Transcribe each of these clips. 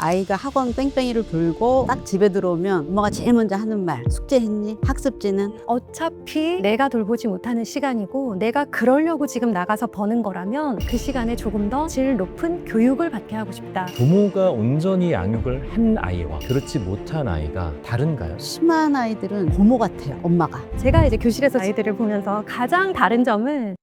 아이가 학원 뺑뺑이를 돌고 딱 집에 들어오면 엄마가 제일 먼저 하는 말 숙제했니? 학습지는? 어차피 내가 돌보지 못하는 시간이고 내가 그러려고 지금 나가서 버는 거라면 그 시간에 조금 더 질 높은 교육을 받게 하고 싶다. 부모가 온전히 양육을 한 아이와 그렇지 못한 아이가 다른가요? 심한 아이들은 고모 같아요 엄마가 제가 이제 교실에서 아이들을 보면서 가장 다른 점은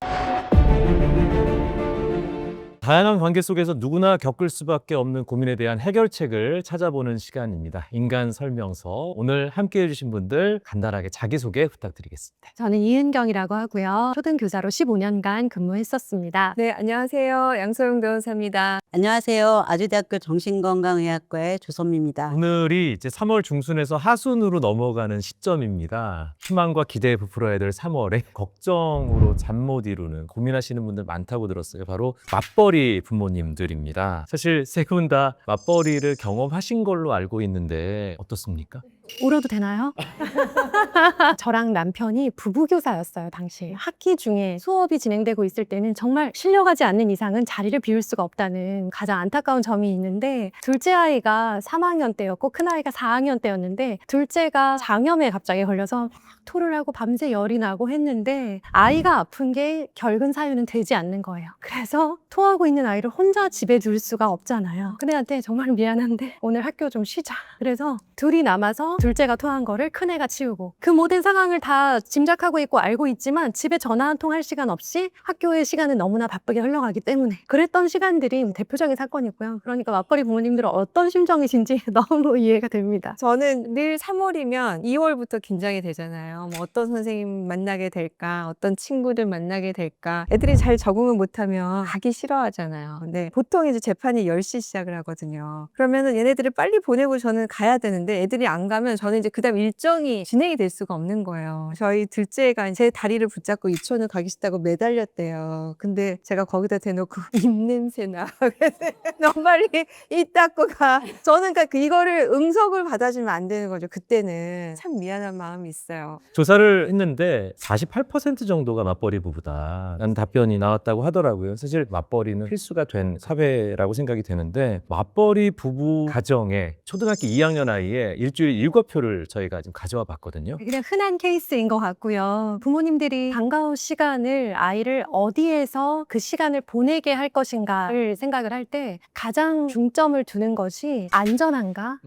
다양한 관계 속에서 누구나 겪을 수밖에 없는 고민에 대한 해결책을 찾아보는 시간입니다. 인간 설명서. 오늘 함께 해주신 분들 간단하게 자기소개 부탁드리겠습니다. 저는 이은경이라고 하고요. 초등교사로 15년간 근무했었습니다. 네, 안녕하세요. 양소영 변호사입니다. 안녕하세요 아주대학교 정신건강의학과의 조선미입니다 오늘이 이제 3월 중순에서 하순으로 넘어가는 시점입니다. 희망과 기대에 부풀어야 될 3월에 걱정으로 잠 못 이루는 고민하시는 분들 많다고 들었어요. 바로 맞벌이 부모님들입니다. 사실 세 분 다 맞벌이를 경험하신 걸로 알고 있는데 어떻습니까? 울어도 되나요? 저랑 남편이 부부교사였어요, 당시. 학기 중에 수업이 진행되고 있을 때는 정말 실려가지 않는 이상은 자리를 비울 수가 없다는 가장 안타까운 점이 있는데, 둘째 아이가 3학년 때였고, 큰 아이가 4학년 때였는데, 둘째가 장염에 갑자기 걸려서 막 토를 하고 밤새 열이 나고 했는데, 아이가 아픈 게 결근 사유는 되지 않는 거예요. 그래서 토하고 있는 아이를 혼자 집에 둘 수가 없잖아요. 큰애한테 정말 미안한데, 오늘 학교 좀 쉬자. 그래서 둘이 남아서 둘째가 토한 거를 큰애가 치우고 그 모든 상황을 다 짐작하고 있고 알고 있지만 집에 전화 한 통 할 시간 없이 학교의 시간은 너무나 바쁘게 흘러가기 때문에 그랬던 시간들이 대표적인 사건이고요. 그러니까 맞벌이 부모님들은 어떤 심정이신지 너무 이해가 됩니다. 저는 늘 3월이면 2월부터 긴장이 되잖아요. 뭐 어떤 선생님 만나게 될까, 어떤 친구들 만나게 될까. 애들이 잘 적응을 못하면 가기 싫어하잖아요. 근데 보통 이제 재판이 10시 시작을 하거든요. 그러면은 얘네들을 빨리 보내고 저는 가야 되는데 애들이 안 가면 저는 이제 그다음 일정이 진행이 될 수가 없는 거예요. 저희 둘째가 제 다리를 붙잡고 유치원을 가기 싫다고 매달렸대요. 근데 제가 거기다 대놓고 입냄새나. 너무 빨리 이 닦고 가. 저는 그러니까 그 이거를 응석을 받아주면 안 되는 거죠. 그때는 참 미안한 마음이 있어요. 조사를 했는데 48% 정도가 맞벌이 부부다라는 답변이 나왔다고 하더라고요. 사실 맞벌이는 필수가 된 사회라고 생각이 되는데 맞벌이 부부 가정에 초등학교 2학년 아이에 일주일 7표를 저희가 지금 가져와 봤거든요. 그냥 흔한 케이스인 것 같고요. 부모님들이 방과후 시간을 아이를 어디에서 그 시간을 보내게 할 것인가를 생각을 할 때 가장 중점을 두는 것이 안전한가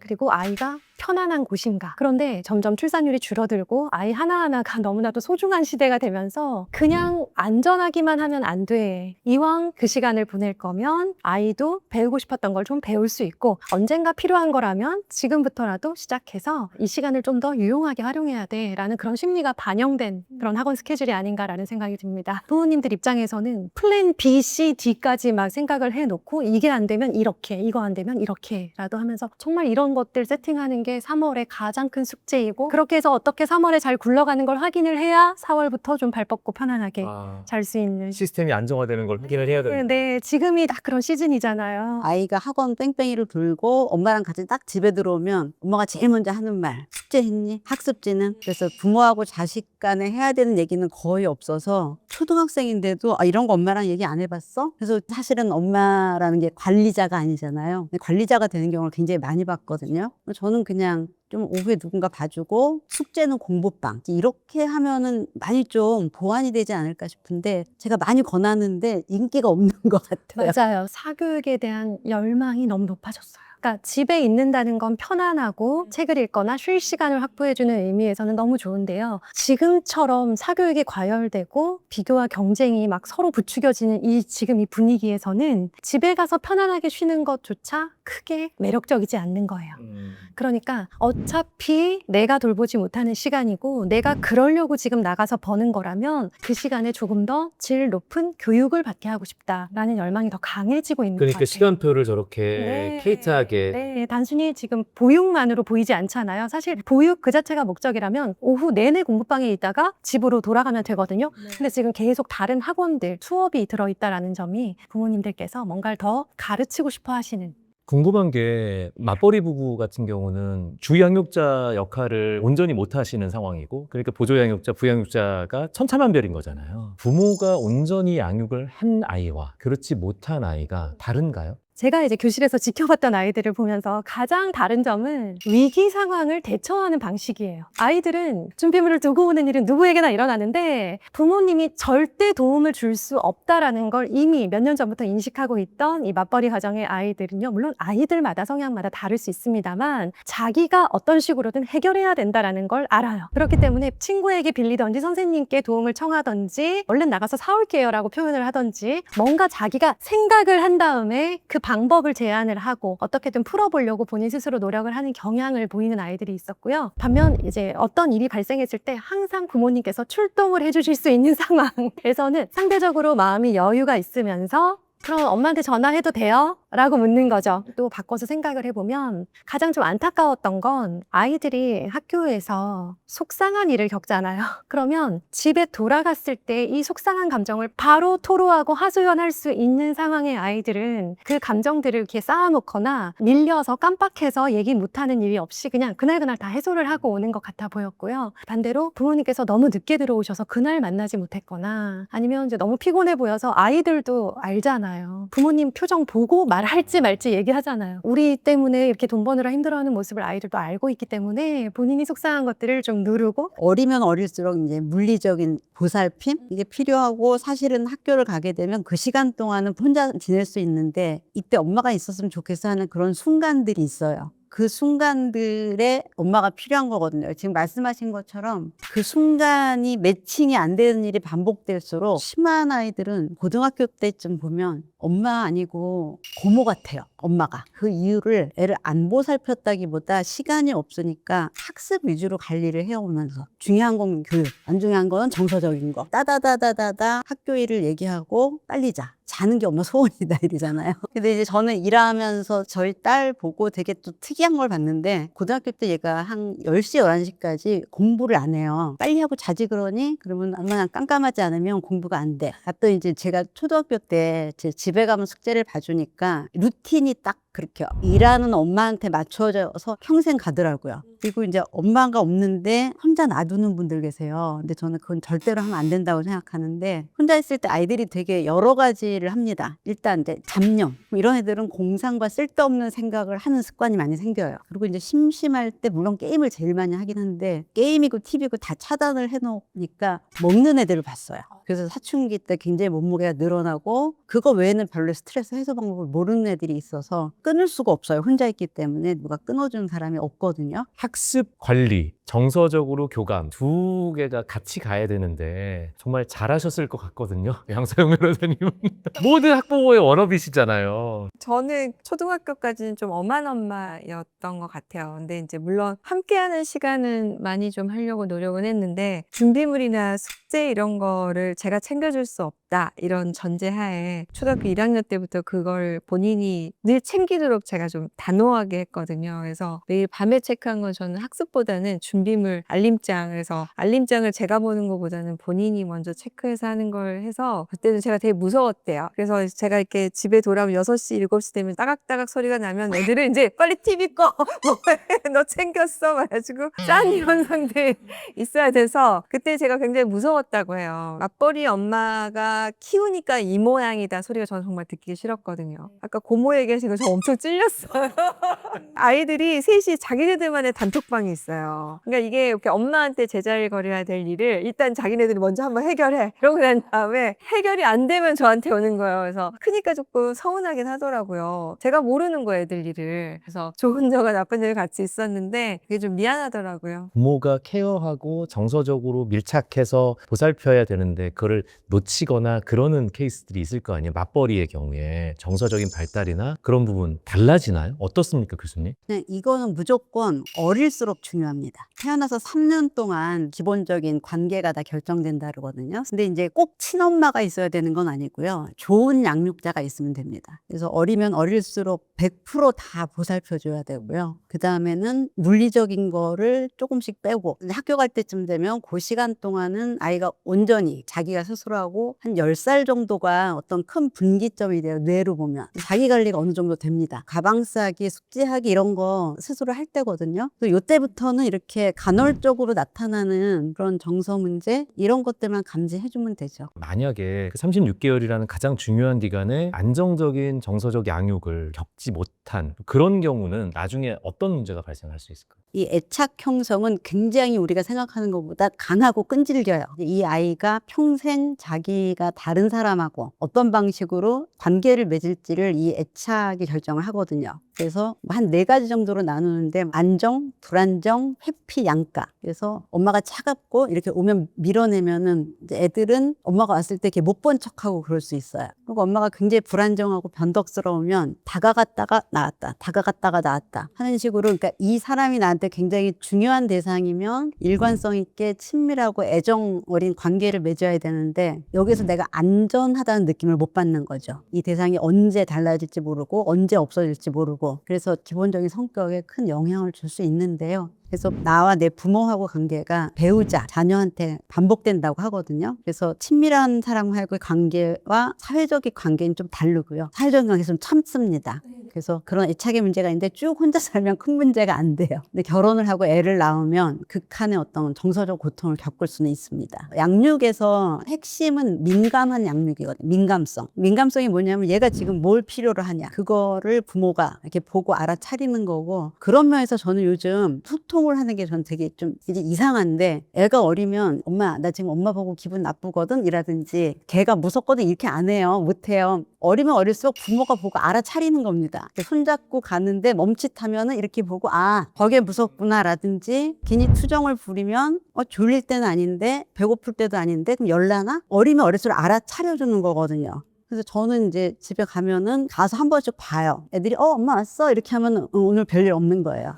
그리고 아이가 편안한 곳인가. 그런데 점점 출산율이 줄어들고 아이 하나하나가 너무나도 소중한 시대가 되면서 그냥 안전하기만 하면 안 돼. 이왕 그 시간을 보낼 거면 아이도 배우고 싶었던 걸 좀 배울 수 있고 언젠가 필요한 거라면 지금부터라도 시작해서 이 시간을 좀 더 유용하게 활용해야 돼. 라는 그런 심리가 반영된 그런 학원 스케줄이 아닌가라는 생각이 듭니다. 부모님들 입장에서는 플랜 B, C, D까지 막 생각을 해놓고 이게 안 되면 이렇게, 이거 안 되면 이렇게라도 하면서 정말 이런 것들 세팅하는 게 3월의 가장 큰 숙제이고 그렇게 해서 어떻게 3월에 잘 굴러가는 걸 확인을 해야 4월부터 좀 발 뻗고 편안하게 아, 잘 수 있는 시스템이 안정화되는 걸 확인을 해야 되는 네, 지금이 딱 그런 시즌이잖아요. 아이가 학원 뺑뺑이를 돌고 엄마랑 같이 딱 집에 들어오면 엄마가 제일 먼저 하는 말 숙제했니? 학습지는? 그래서 부모하고 자식 간에 해야 되는 얘기는 거의 없어서 초등학생인데도 아, 이런 거 엄마랑 얘기 안 해봤어? 그래서 사실은 엄마라는 게 관리자가 아니잖아요. 근데 관리자가 되는 경우를 굉장히 많이 봤거든요. 저는 그냥 좀 오후에 누군가 봐주고 숙제는 공부방 이렇게 하면은 많이 좀 보완이 되지 않을까 싶은데 제가 많이 권하는데 인기가 없는 것 같아요. 맞아요. 사교육에 대한 열망이 너무 높아졌어요. 그러니까 집에 있는다는 건 편안하고 책을 읽거나 쉴 시간을 확보해주는 의미에서는 너무 좋은데요. 지금처럼 사교육이 과열되고 비교와 경쟁이 막 서로 부추겨지는 이 지금 이 분위기에서는 집에 가서 편안하게 쉬는 것조차 크게 매력적이지 않는 거예요. 음. 그러니까 어차피 내가 돌보지 못하는 시간이고 내가 그러려고 지금 나가서 버는 거라면 그 시간에 조금 더 질 높은 교육을 받게 하고 싶다라는 열망이 더 강해지고 있는 것 그러니까 같아요. 시간표를 저렇게 네. 케이트하게 네, 단순히 지금 보육만으로 보이지 않잖아요. 사실 보육 그 자체가 목적이라면 오후 내내 공부방에 있다가 집으로 돌아가면 되거든요. 근데 지금 계속 다른 학원들 수업이 들어있다라는 점이 부모님들께서 뭔가를 더 가르치고 싶어 하시는 궁금한 게 맞벌이 부부 같은 경우는 주양육자 역할을 온전히 못 하시는 상황이고 그러니까 보조양육자, 부양육자가 천차만별인 거잖아요. 부모가 온전히 양육을 한 아이와 그렇지 못한 아이가 다른가요? 제가 이제 교실에서 지켜봤던 아이들을 보면서 가장 다른 점은 위기 상황을 대처하는 방식이에요. 아이들은 준비물을 두고 오는 일은 누구에게나 일어나는데 부모님이 절대 도움을 줄 수 없다라는 걸 이미 몇 년 전부터 인식하고 있던 이 맞벌이 가정의 아이들은요. 물론 아이들마다 성향마다 다를 수 있습니다만 자기가 어떤 식으로든 해결해야 된다라는 걸 알아요. 그렇기 때문에 친구에게 빌리던지 선생님께 도움을 청하던지 얼른 나가서 사올게요라고 표현을 하던지 뭔가 자기가 생각을 한 다음에 그 방법을 제안을 하고 어떻게든 풀어보려고 본인 스스로 노력을 하는 경향을 보이는 아이들이 있었고요. 반면 이제 어떤 일이 발생했을 때 항상 부모님께서 출동을 해주실 수 있는 상황에서는 상대적으로 마음이 여유가 있으면서 그럼 엄마한테 전화해도 돼요? 라고 묻는 거죠. 또 바꿔서 생각을 해보면 가장 좀 안타까웠던 건 아이들이 학교에서 속상한 일을 겪잖아요. 그러면 집에 돌아갔을 때 이 속상한 감정을 바로 토로하고 하소연할 수 있는 상황의 아이들은 그 감정들을 이렇게 쌓아놓거나 밀려서 깜빡해서 얘기 못하는 일이 없이 그냥 그날그날 다 해소를 하고 오는 것 같아 보였고요. 반대로 부모님께서 너무 늦게 들어오셔서 그날 만나지 못했거나 아니면 이제 너무 피곤해 보여서 아이들도 알잖아요. 부모님 표정 보고 말할지 말지 얘기하잖아요. 우리 때문에 이렇게 돈 버느라 힘들어하는 모습을 아이들도 알고 있기 때문에 본인이 속상한 것들을 좀 누르고 어리면 어릴수록 이제 물리적인 보살핌 이게 필요하고 사실은 학교를 가게 되면 그 시간 동안은 혼자 지낼 수 있는데 이때 엄마가 있었으면 좋겠어 하는 그런 순간들이 있어요. 그 순간들에 엄마가 필요한 거거든요. 지금 말씀하신 것처럼 그 순간이 매칭이 안 되는 일이 반복될수록 심한 아이들은 고등학교 때쯤 보면 엄마 아니고 고모 같아요. 엄마가. 그 이유를 애를 안 보살폈다기보다 시간이 없으니까 학습 위주로 관리를 해오면서 중요한 건 교육, 안 중요한 건 정서적인 거. 따다다다다다 학교 일을 얘기하고 빨리 자. 자는 게 엄마 소원이다 이러잖아요. 근데 이제 저는 일하면서 저희 딸 보고 되게 또 특이한 걸 봤는데 고등학교 때 얘가 한 10시, 11시까지 공부를 안 해요. 빨리 하고 자지 그러니? 그러면 엄마 깜깜하지 않으면 공부가 안 돼. 또 이제 제가 초등학교 때 제 집에 가면 숙제를 봐주니까 루틴이 딱 그렇게 일하는 엄마한테 맞춰져서 평생 가더라고요. 그리고 이제 엄마가 없는데 혼자 놔두는 분들 계세요. 근데 저는 그건 절대로 하면 안 된다고 생각하는데 혼자 있을 때 아이들이 되게 여러 가지를 합니다. 일단 이제 잡념 뭐 이런 애들은 공상과 쓸데없는 생각을 하는 습관이 많이 생겨요. 그리고 이제 심심할 때 물론 게임을 제일 많이 하긴 하는데 게임이고 TV고 다 차단을 해놓으니까 먹는 애들을 봤어요. 그래서 사춘기 때 굉장히 몸무게가 늘어나고 그거 외에는 별로 스트레스 해소 방법을 모르는 애들이 있어서 끊을 수가 없어요. 혼자 있기 때문에 누가 끊어주는 사람이 없거든요. 학습 관리, 정서적으로 교감 두 개가 같이 가야 되는데 정말 잘하셨을 것 같거든요. 양서영 변호사님은 모든 학부모의 워너비시잖아요. 저는 초등학교까지는 좀 엄한 엄마였던 것 같아요. 근데 이제 물론 함께하는 시간은 많이 좀 하려고 노력은 했는데 준비물이나 숙제 이런 거를 제가 챙겨줄 수 없다 이런 전제하에 초등학교 1학년 때부터 그걸 본인이 늘 챙기도록 제가 좀 단호하게 했거든요. 그래서 매일 밤에 체크한 건 저는 학습보다는 준 비물 알림장 그래서 알림장을 제가 보는 것보다는 본인이 먼저 체크해서 하는 걸 해서 그때는 제가 되게 무서웠대요. 그래서 제가 이렇게 집에 돌아오면 6시, 7시 되면 따각따각 소리가 나면 애들은 이제 빨리 TV 꺼! 뭐해? 너 챙겼어? 말해가지고 짠 이런 상태에 있어야 돼서 그때 제가 굉장히 무서웠다고 해요. 맞벌이 엄마가 키우니까 이 모양이다 소리가 저는 정말 듣기 싫었거든요. 아까 고모 얘기하신 거 저 엄청 찔렸어요. 아이들이 셋이 자기네들만의 단톡방이 있어요. 그러니까 이게 이렇게 엄마한테 제자리거려야 될 일을 일단 자기네들이 먼저 한번 해결해. 그러고 난 다음에 해결이 안 되면 저한테 오는 거예요. 그래서 크니까 조금 서운하긴 하더라고요. 제가 모르는 거예요, 애들 일을. 그래서 좋은 점과 나쁜 점이 같이 있었는데 그게 좀 미안하더라고요. 부모가 케어하고 정서적으로 밀착해서 보살펴야 되는데 그거를 놓치거나 그러는 케이스들이 있을 거 아니에요. 맞벌이의 경우에 정서적인 발달이나 그런 부분 달라지나요? 어떻습니까, 교수님? 그냥 이거는 무조건 어릴수록 중요합니다. 태어나서 3년 동안 기본적인 관계가 다 결정된다 그러거든요. 근데 이제 꼭 친엄마가 있어야 되는 건 아니고요. 좋은 양육자가 있으면 됩니다. 그래서 어리면 어릴수록 100%다 보살펴 줘야 되고요. 그 다음에는 물리적인 거를 조금씩 빼고 학교 갈 때쯤 되면 그 시간 동안은 아이가 온전히 자기가 스스로 하고 한 10살 정도가 어떤 큰 분기점이 돼요. 뇌로 보면. 자기 관리가 어느 정도 됩니다. 가방 싸기, 숙제 인지하기 이런 거 스스로 할 때거든요. 또 요때부터는 이렇게 간헐적으로 나타나는 그런 정서 문제 이런 것들만 감지해주면 되죠. 만약에 그 36개월이라는 가장 중요한 기간에 안정적인 정서적 양육을 겪지 못한 그런 경우는 나중에 어떤 문제가 발생할 수 있을까요? 이 애착 형성은 굉장히 우리가 생각하는 것보다 강하고 끈질겨요. 이 아이가 평생 자기가 다른 사람하고 어떤 방식으로 관계를 맺을지를 이 애착이 결정을 하거든요. 그래서 한 네 가지 정도로 나누는데 안정, 불안정, 회피, 양가. 그래서 엄마가 차갑고 이렇게 오면 밀어내면은 애들은 엄마가 왔을 때 이렇게 못 본 척하고 그럴 수 있어요. 그리고 엄마가 굉장히 불안정하고 변덕스러우면 다가갔다가 나왔다, 다가갔다가 나왔다 하는 식으로 그러니까 이 사람이 나한테 굉장히 중요한 대상이면 일관성 있게 친밀하고 애정 어린 관계를 맺어야 되는데 여기서 내가 안전하다는 느낌을 못 받는 거죠. 이 대상이 언제 달라질지 모르고 언제 없어질지 모르고 그래서 기본적인 성격에 큰 영향을 줄 수 있는데요. 그래서 나와 내 부모하고 관계가 배우자, 자녀한테 반복된다고 하거든요. 그래서 친밀한 사람과의 관계와 사회적인 관계는 좀 다르고요. 사회적인 관계는 좀 참습니다. 그래서 그런 애착의 문제가 있는데 쭉 혼자 살면 큰 문제가 안 돼요. 근데 결혼을 하고 애를 낳으면 극한의 어떤 정서적 고통을 겪을 수는 있습니다. 양육에서 핵심은 민감한 양육이거든요. 민감성. 민감성이 뭐냐면 얘가 지금 뭘 필요로 하냐. 그거를 부모가 이렇게 보고 알아차리는 거고 그런 면에서 저는 요즘 소통 을 하는 게 저는 되게 좀 이제 이상한데 애가 어리면 엄마 나 지금 엄마 보고 기분 나쁘거든 이라든지 걔가 무섭거든 이렇게 안 해요. 못 해요. 어리면 어릴수록 부모가 보고 알아차리는 겁니다. 손잡고 가는데 멈칫하면은 이렇게 보고 아 거기에 무섭구나라든지 괜히 투정을 부리면 어 졸릴 때는 아닌데 배고플 때도 아닌데 그럼 열나나 어리면 어릴수록 알아차려주는 거거든요. 그래서 저는 이제 집에 가면은 가서 한 번씩 봐요. 애들이 어 엄마 왔어 이렇게 하면 은 오늘 별일 없는 거예요.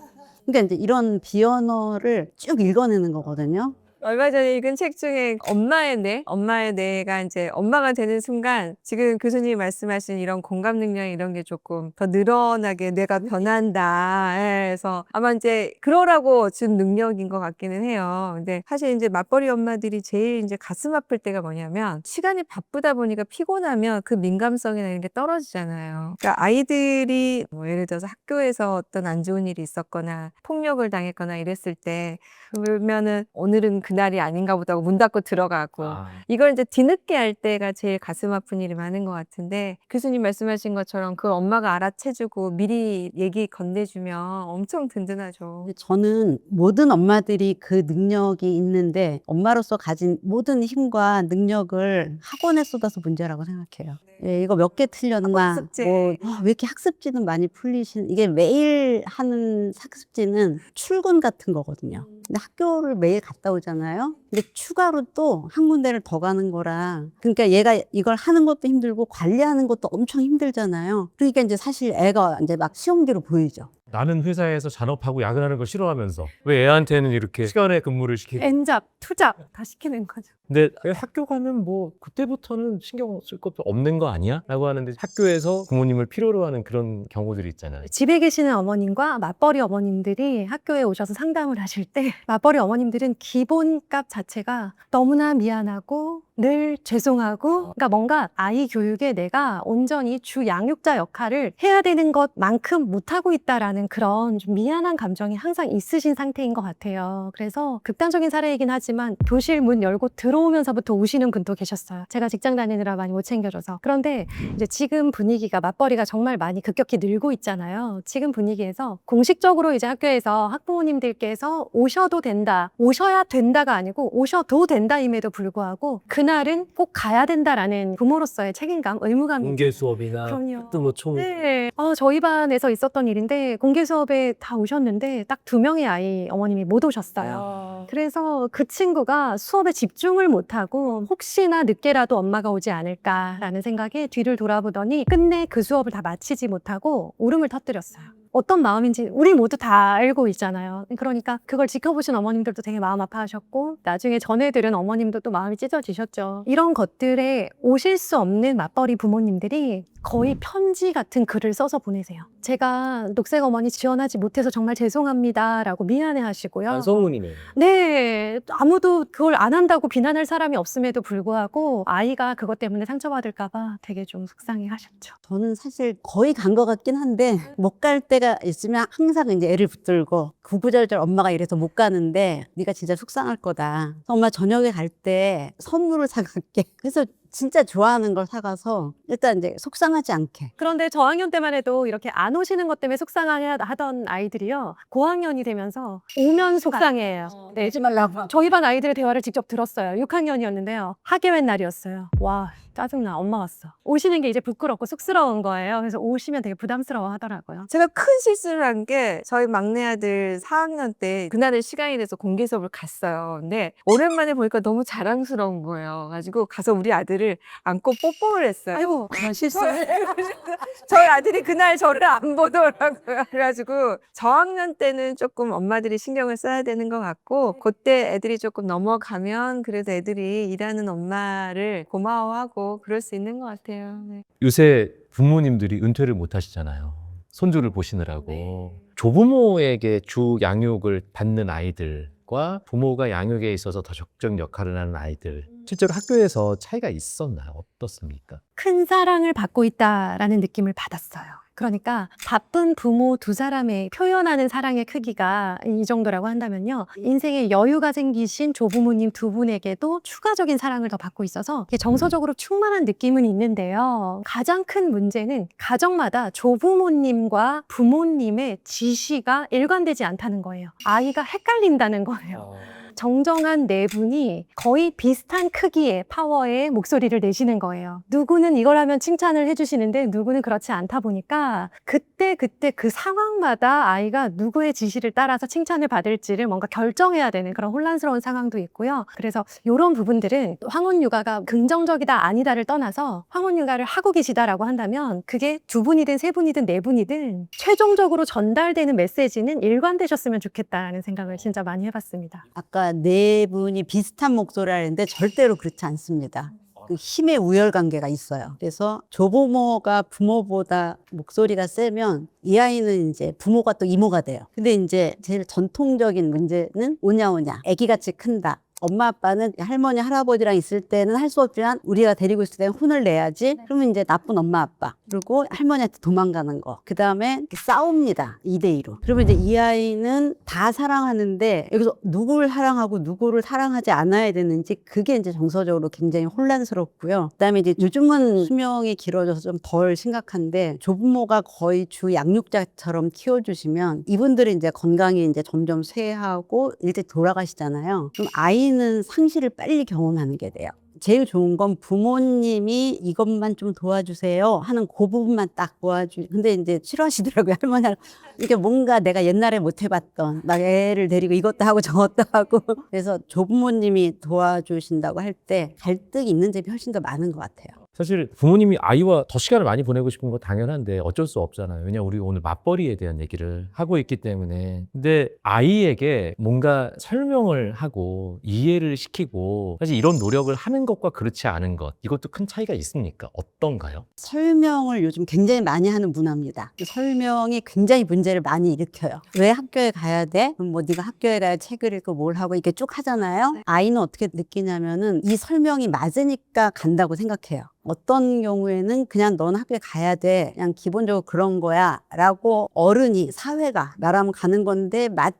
그러니까 이제 이런 비언어를 쭉 읽어내는 거거든요. 얼마 전에 읽은 책 중에 엄마의 뇌, 엄마의 뇌가 이제 엄마가 되는 순간 지금 교수님이 말씀하신 이런 공감 능력 이런 게 조금 더 늘어나게 뇌가 변한다. 예, 그래서 아마 이제 그러라고 준 능력인 것 같기는 해요. 근데 사실 이제 맞벌이 엄마들이 제일 이제 가슴 아플 때가 뭐냐면 시간이 바쁘다 보니까 피곤하면 그 민감성이나 이런 게 떨어지잖아요. 그러니까 아이들이 뭐 예를 들어서 학교에서 어떤 안 좋은 일이 있었거나 폭력을 당했거나 이랬을 때 그러면은 오늘은 그날 이 아닌가 보다 하고 문 닫고 들어가고 아, 이걸 이제 뒤늦게 할 때가 제일 가슴 아픈 일이 많은 것 같은데 교수님 말씀하신 것처럼 그 엄마가 알아채주고 미리 얘기 건네주면 엄청 든든하죠. 저는 모든 엄마들이 그 능력이 있는데 엄마로서 가진 모든 힘과 능력을 학원에 쏟아서 문제라고 생각해요. 예, 이거 몇 개 틀렸나? 학습지. 뭐, 아, 왜 이렇게 학습지는 많이 풀리신? 이게 매일 하는 학습지는 출근 같은 거거든요. 근데 학교를 매일 갔다 오잖아요. 근데 추가로 또 한 군데를 더 가는 거라. 그러니까 얘가 이걸 하는 것도 힘들고 관리하는 것도 엄청 힘들잖아요. 그러니까 이제 사실 애가 이제 막 시험지로 보이죠. 나는 회사에서 잔업하고 야근하는 걸 싫어하면서 왜 애한테는 이렇게 시간에 근무를 시키고 엔잡, 투잡 다 시키는 거죠. 근데 애 학교 가면 뭐 그때부터는 신경 쓸 것도 없는 거 아니야? 라고 하는데 학교에서 부모님을 필요로 하는 그런 경우들이 있잖아요. 집에 계시는 어머님과 맞벌이 어머님들이 학교에 오셔서 상담을 하실 때 맞벌이 어머님들은 기본값 자체가 너무나 미안하고 늘 죄송하고 그러니까 뭔가 아이 교육에 내가 온전히 주 양육자 역할을 해야 되는 것만큼 못하고 있다라는 그런 좀 미안한 감정이 항상 있으신 상태인 것 같아요. 그래서 극단적인 사례이긴 하지만 교실 문 열고 들어오면서부터 우시는 분도 계셨어요. 제가 직장 다니느라 많이 못 챙겨줘서. 그런데 이제 지금 분위기가 맞벌이가 정말 많이 급격히 늘고 있잖아요. 지금 분위기에서 공식적으로 이제 학교에서 학부모님들께서 오셔도 된다, 오셔야 된다가 아니고 오셔도 된다임에도 불구하고 그날은 꼭 가야 된다라는 부모로서의 책임감, 의무감이 공개 수업이나 그럼요. 또뭐 총 네. 어, 저희 반에서 있었던 일인데 공개 수업에 다 오셨는데 딱 두 명의 아이 어머님이 못 오셨어요. 그래서 그 친구가 수업에 집중을 못하고 혹시나 늦게라도 엄마가 오지 않을까라는 생각에 뒤를 돌아보더니 끝내 그 수업을 다 마치지 못하고 울음을 터뜨렸어요. 어떤 마음인지 우리 모두 다 알고 있잖아요. 그러니까 그걸 지켜보신 어머님들도 되게 마음 아파하셨고 나중에 전해들은 어머님도 또 마음이 찢어지셨죠. 이런 것들에 오실 수 없는 맞벌이 부모님들이 거의 편지 같은 글을 써서 보내세요. 제가 녹색 어머니 지원하지 못해서 정말 죄송합니다라고 미안해 하시고요. 반성문이네. 네, 아무도 그걸 안 한다고 비난할 사람이 없음에도 불구하고 아이가 그것 때문에 상처받을까봐 되게 좀 속상해 하셨죠. 저는 사실 거의 간 것 같긴 한데 못 갈 때가 있으면 항상 이제 애를 붙들고 구구절절 엄마가 이래서 못 가는데 네가 진짜 속상할 거다. 엄마 저녁에 갈 때 선물을 사갈게. 그래서 진짜 좋아하는 걸 사가서 일단 이제 속상하지 않게. 그런데 저학년 때만 해도 이렇게 안 오시는 것 때문에 속상하던 아이들이요. 고학년이 되면서 오면 속상해해요. 네, 오지 말라고. 저희 반 아이들의 대화를 직접 들었어요. 6학년이었는데요. 하계회 날이었어요. 와, 짜증나. 엄마 왔어. 오시는 게 이제 부끄럽고 쑥스러운 거예요. 그래서 오시면 되게 부담스러워 하더라고요. 제가 큰 실수를 한 게 저희 막내 아들 4학년 때 그날은 시간이 돼서 공개 수업을 갔어요. 근데 오랜만에 보니까 너무 자랑스러운 거예요. 가지고 가서 우리 아들을 안고 뽀뽀를 했어요. 아이고, 그런 실수를. 저희 아들이 그날 저를 안 보더라고요. 그래가지고 저학년 때는 조금 엄마들이 신경을 써야 되는 것 같고 그때 애들이 조금 넘어가면 그래도 애들이 일하는 엄마를 고마워하고 그럴 수 있는 것 같아요. 네. 요새 부모님들이 은퇴를 못 하시잖아요. 손주를 보시느라고. 조부모에게 주 양육을 받는 아이들과 부모가 양육에 있어서 더 적극 역할을 하는 아이들. 실제로 학교에서 차이가 있었나요? 어떻습니까? 큰 사랑을 받고 있다라는 느낌을 받았어요. 그러니까 바쁜 부모 두 사람의 표현하는 사랑의 크기가 이 정도라고 한다면요. 인생에 여유가 생기신 조부모님 두 분에게도 추가적인 사랑을 더 받고 있어서 이게 정서적으로 충만한 느낌은 있는데요. 가장 큰 문제는 가정마다 조부모님과 부모님의 지시가 일관되지 않다는 거예요. 아이가 헷갈린다는 거예요. 정정한 네 분이 거의 비슷한 크기의 파워의 목소리를 내시는 거예요. 누구는 이걸 하면 칭찬을 해주시는데 누구는 그렇지 않다 보니까 그때 그때 그 상황마다 아이가 누구의 지시를 따라서 칭찬을 받을지를 뭔가 결정해야 되는 그런 혼란스러운 상황도 있고요. 그래서 이런 부분들은 황혼 육아가 긍정적이다 아니다를 떠나서 황혼 육아를 하고 계시다라고 한다면 그게 두 분이든 세 분이든 네 분이든 최종적으로 전달되는 메시지는 일관되셨으면 좋겠다라는 생각을 진짜 많이 해봤습니다. 아까 네 분이 비슷한 목소리를 하는데 절대로 그렇지 않습니다. 그 힘의 우열 관계가 있어요. 그래서 조부모가 부모보다 목소리가 세면 이 아이는 이제 부모가 또 이모가 돼요. 근데 이제 제일 전통적인 문제는 오냐오냐. 아기같이 큰다. 엄마 아빠는 할머니 할아버지랑 있을 때는 할 수 없지만 우리가 데리고 있을 때는 혼을 내야지. 그러면 이제 나쁜 엄마 아빠. 그리고 할머니한테 도망가는 거. 그 다음에 싸웁니다. 2대2로. 그러면 이제 이 아이는 다 사랑하는데 여기서 누구를 사랑하고 누구를 사랑하지 않아야 되는지 그게 이제 정서적으로 굉장히 혼란스럽고요. 그 다음에 이제 요즘은 수명이 길어져서 좀 덜 심각한데 조부모가 거의 주 양육자처럼 키워주시면 이분들이 이제 건강이 이제 점점 쇠하고 일찍 돌아가시잖아요. 그럼 아이 는 상실을 빨리 경험하는 게 돼요. 제일 좋은 건 부모님이 이것만 좀 도와주세요 하는 그 부분만 딱 도와주. 근데 이제 싫어하시더라고요 할머니. 이게 뭔가 내가 옛날에 못 해봤던 막 애를 데리고 이것도 하고 저것도 하고 그래서 조부모님이 도와주신다고 할 때 갈등이 있는 점이 훨씬 더 많은 것 같아요. 사실 부모님이 아이와 더 시간을 많이 보내고 싶은 거 당연한데 어쩔 수 없잖아요. 왜냐 우리 오늘 맞벌이에 대한 얘기를 하고 있기 때문에. 근데 아이에게 뭔가 설명을 하고 이해를 시키고 사실 이런 노력을 하는 것과 그렇지 않은 것 이것도 큰 차이가 있습니까? 어떤가요? 설명을 요즘 굉장히 많이 하는 문화입니다. 그 설명이 굉장히 문제를 많이 일으켜요. 왜 학교에 가야 돼? 그럼 뭐 네가 학교에 가야 책을 읽고 뭘 하고 이렇게 쭉 하잖아요. 아이는 어떻게 느끼냐면은 이 설명이 맞으니까 간다고 생각해요. 어떤 경우에는 그냥 넌 학교에 가야 돼. 그냥 기본적으로 그런 거야. 라고 어른이, 사회가 나라면 가는 건데 마치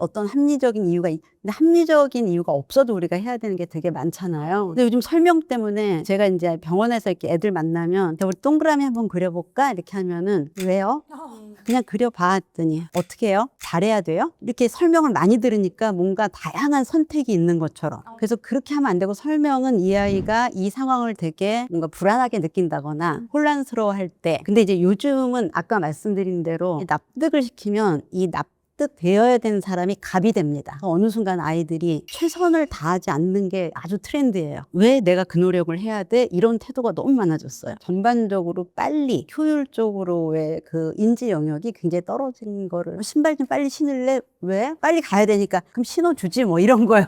어떤 합리적인 이유가, 있- 근데 합리적인 이유가 없어도 우리가 해야 되는 게 되게 많잖아요. 근데 요즘 설명 때문에 제가 이제 병원에서 이렇게 애들 만나면 우리 동그라미 한번 그려볼까? 이렇게 하면은 왜요? 그냥 그려봐 했더니 어떻게 해요? 잘해야 돼요? 이렇게 설명을 많이 들으니까 뭔가 다양한 선택이 있는 것처럼 그래서 그렇게 하면 안 되고 설명은 이 아이가 이 상황을 되게 뭔가 불안하게 느낀다거나 혼란스러워할 때 근데 이제 요즘은 아까 말씀드린 대로 이 납득을 시키면 이 납 납득되어야 되는 사람이 갑이 됩니다. 어느 순간 아이들이 최선을 다하지 않는 게 아주 트렌드예요. 왜 내가 그 노력을 해야 돼? 이런 태도가 너무 많아졌어요. 전반적으로 빨리 효율적으로 왜그 인지 영역이 굉장히 떨어진 거를 신발 좀 빨리 신을래? 왜? 빨리 가야 되니까 그럼 신어주지 뭐 이런 거요.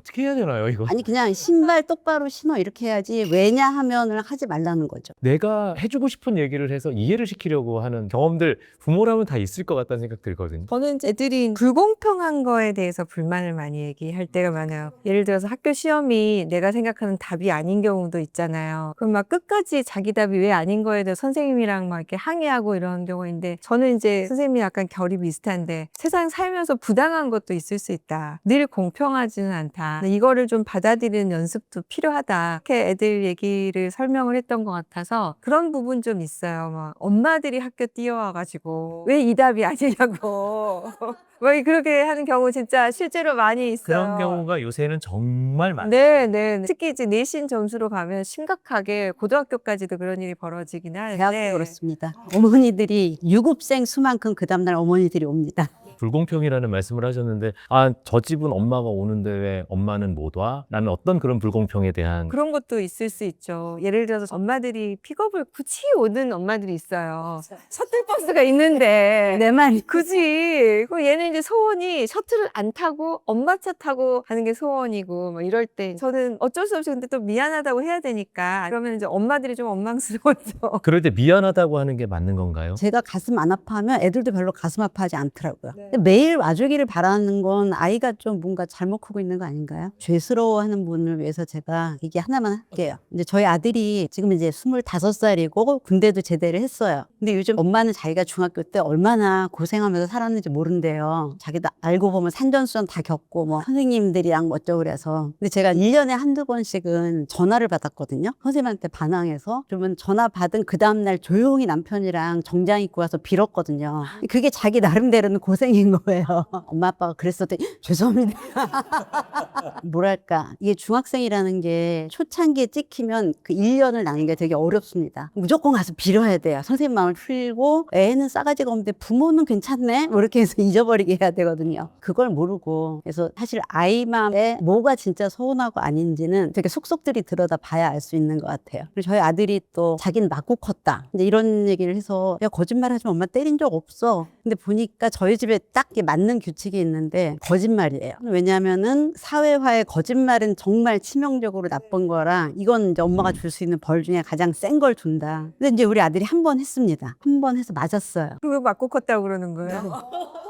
아, 어떻게 해야 되나요, 이거? 아니 그냥 신발 똑바로 신어 이렇게 해야지 왜냐 하면을 하지 말라는 거죠. 내가 해주고 싶은 얘기를 해서 이해를 시키려고 하는 경험들 부모라면 다 있을 것 같다는 생각 들거든요. 저는 애들이 불공평한 거에 대해서 불만을 많이 얘기할 때가 많아요. 예를 들어서 학교 시험이 내가 생각하는 답이 아닌 경우도 있잖아요. 그럼 막 끝까지 자기 답이 왜 아닌 거에 대해 선생님이랑 막 이렇게 항의하고 이런 경우인데 저는 이제 선생님이 약간 결이 비슷한데 세상 살면서 부당한 것도 있을 수 있다. 늘 공평하지는 않다. 이거를 좀 받아들이는 연습도 필요하다. 이렇게 애들 얘기를 설명을 했던 것 같아서 그런 부분 좀 있어요. 막 엄마들이 학교 뛰어와가지고 왜 이 답이 아니냐고. 왜 그렇게 하는 경우 진짜 실제로 많이 있어요. 그런 경우가 요새는 정말 많아요. 네, 네. 특히 이제 내신 점수로 가면 심각하게 고등학교까지도 그런 일이 벌어지긴 하는데. 대학도 그렇습니다. 어머니들이 유급생 수만큼 그 다음날 어머니들이 옵니다. 불공평이라는 말씀을 하셨는데 아 저 집은 엄마가 오는데 왜 엄마는 못 와? 라는 어떤 그런 불공평에 대한 그런 것도 있을 수 있죠. 예를 들어서 엄마들이 픽업을 굳이 오는 엄마들이 있어요. 셔틀버스가 있는데. 내 말이 굳이. 그 얘는 이제 소원이 셔틀을 안 타고 엄마 차 타고 가는 게 소원이고 뭐 이럴 때 저는 어쩔 수 없이 근데 또 미안하다고 해야 되니까 그러면 이제 엄마들이 좀 원망스러워져. 그럴 때 미안하다고 하는 게 맞는 건가요? 제가 가슴 안 아파하면 애들도 별로 가슴 아파하지 않더라고요. 네. 근데 매일 와주기를 바라는 건 아이가 좀 뭔가 잘못 크고 있는 거 아닌가요? 죄스러워하는 분을 위해서 제가 얘기 하나만 할게요. 이제 저희 아들이 지금 이제 25살이고 군대도 제대를 했어요. 근데 요즘 엄마는 자기가 중학교 때 얼마나 고생하면서 살았는지 모른대요. 자기도 알고 보면 산전수전 다 겪고 뭐 선생님들이랑 뭐 어쩌고 그래서. 근데 제가 1년에 한두 번씩은 전화를 받았거든요. 선생님한테 반항해서. 그러면 전화 받은 그 다음날 조용히 남편이랑 정장 입고 와서 빌었거든요. 그게 자기 나름대로는 고생 인 거예요. 엄마 아빠가 그랬었더니 죄송합니다. 뭐랄까 이게 중학생이라는 게 초창기에 찍히면 그 1년을 나는 게 되게 어렵습니다. 무조건 가서 빌어야 돼요. 선생님 마음을 풀고 애는 싸가지가 없는데 부모는 괜찮네? 뭐 이렇게 해서 잊어버리게 해야 되거든요. 그걸 모르고 그래서 사실 아이 마음에 뭐가 진짜 서운하고 아닌지는 되게 속속들이 들여다 봐야 알 수 있는 것 같아요. 그리고 저희 아들이 또 자기는 맞고 컸다. 이제 이런 얘기를 해서 야 거짓말 하지 마. 엄마 때린 적 없어. 근데 보니까 저희 집에 딱 맞는 규칙이 있는데 거짓말이에요. 왜냐하면은 사회화의 거짓말은 정말 치명적으로 나쁜 거라 이건 이제 엄마가 줄 수 있는 벌 중에 가장 센 걸 준다. 근데 이제 우리 아들이 한 번 했습니다. 한 번 해서 맞았어요. 그거 맞고 컸다고 그러는 거예요.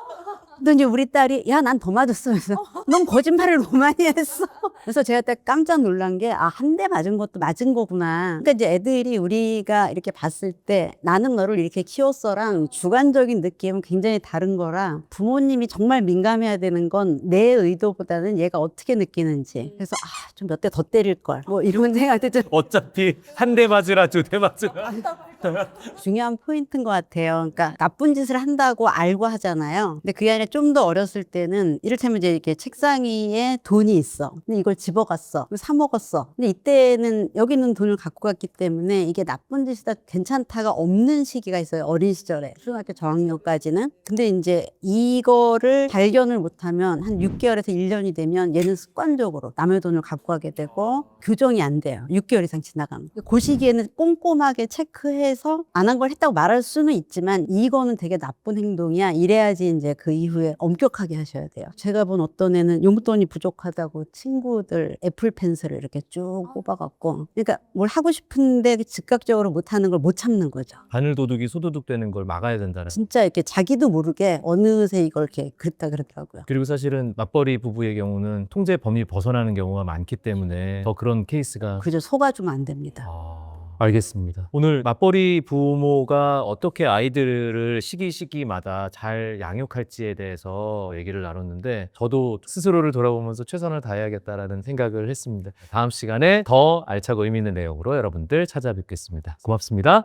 근데 이제 우리 딸이 야 난 더 맞았어. 그래서 넌 거짓말을 너무 많이 했어. 그래서 제가 딱 깜짝 놀란 게 아 한 대 맞은 것도 맞은 거구나. 그러니까 이제 애들이 우리가 이렇게 봤을 때 나는 너를 이렇게 키웠어랑 주관적인 느낌은 굉장히 다른 거라 부모님이 정말 민감해야 되는 건 내 의도보다는 얘가 어떻게 느끼는지. 그래서 아 좀 몇 대 더 때릴 걸. 뭐 이런 생각도 좀 어차피 한 대 맞으라 두 대 맞으라 중요한 포인트인 것 같아요. 그러니까 나쁜 짓을 한다고 알고 하잖아요. 근데 그게 아니라 좀 더 어렸을 때는 이를테면 이제 이렇게 책상 위에 돈이 있어. 근데 이걸 집어갔어. 이거 사 먹었어. 근데 이때는 여기 있는 돈을 갖고 갔기 때문에 이게 나쁜 짓이다 괜찮다가 없는 시기가 있어요. 어린 시절에. 초등학교 저학년까지는. 근데 이제 이거를 발견을 못하면 한 6개월에서 1년이 되면 얘는 습관적으로 남의 돈을 갖고 가게 되고 교정이 안 돼요. 6개월 이상 지나가면. 그 시기에는 꼼꼼하게 체크해 서 안 한 걸 했다고 말할 수는 있지만 이거는 되게 나쁜 행동이야. 이래야지 이제 그 이후에 엄격하게 하셔야 돼요. 제가 본 어떤 애는 용돈이 부족하다고 친구들 애플 펜슬을 이렇게 쭉 뽑아갖고 그러니까 뭘 하고 싶은데 즉각적으로 못하는 걸 못 참는 거죠. 바늘 도둑이 소도둑 되는 걸 막아야 된다는 진짜 이렇게 자기도 모르게 어느새 이걸 이렇게 그랬다 그러더라고요. 그리고 사실은 맞벌이 부부의 경우는 통제 범위 벗어나는 경우가 많기 때문에 더 그런 케이스가 그저 속아주면 안 됩니다. 아, 알겠습니다. 오늘 맞벌이 부모가 어떻게 아이들을 시기 시기마다 잘 양육할지에 대해서 얘기를 나눴는데 저도 스스로를 돌아보면서 최선을 다해야겠다라는 생각을 했습니다. 다음 시간에 더 알차고 의미 있는 내용으로 여러분들 찾아뵙겠습니다. 고맙습니다.